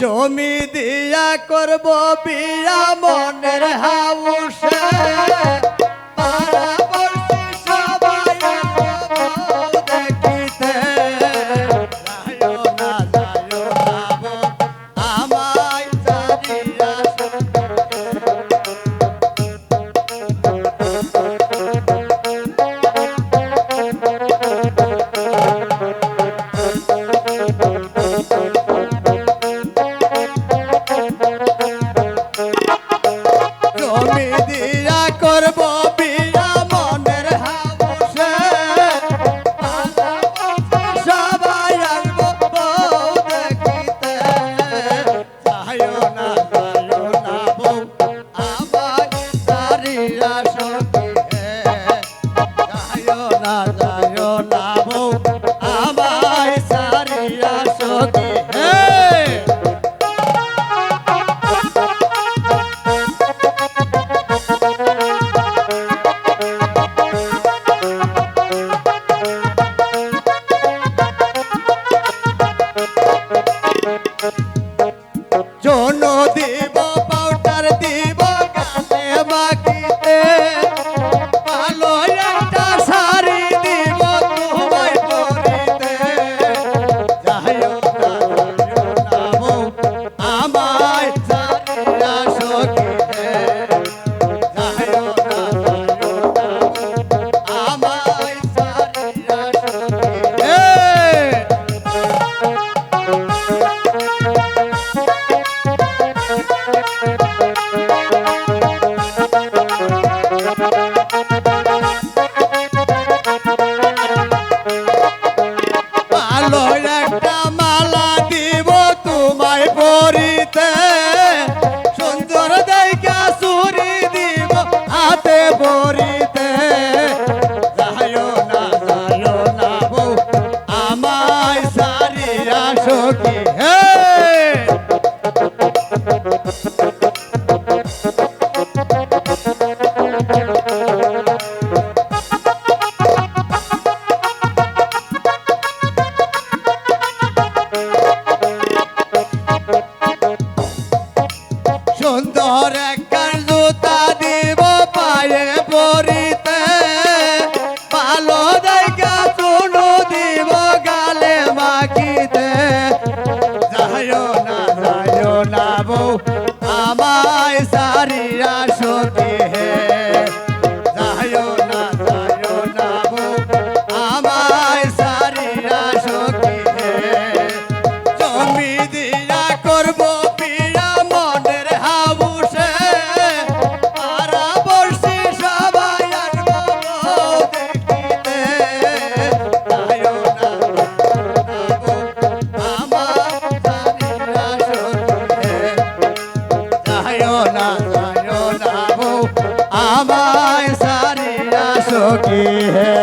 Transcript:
জমি দিয়া করব বিয়া মনের হাউসে। পারা দিয়া করব। কোনো দিব হাতে বরিতে যাইও না যাইও না বউ আমায় সারিয়া সুন্দর এক পায়ে পড়িতে ভালো দেখা চুনু দিব গালে মাখিতে। না যায় না की है।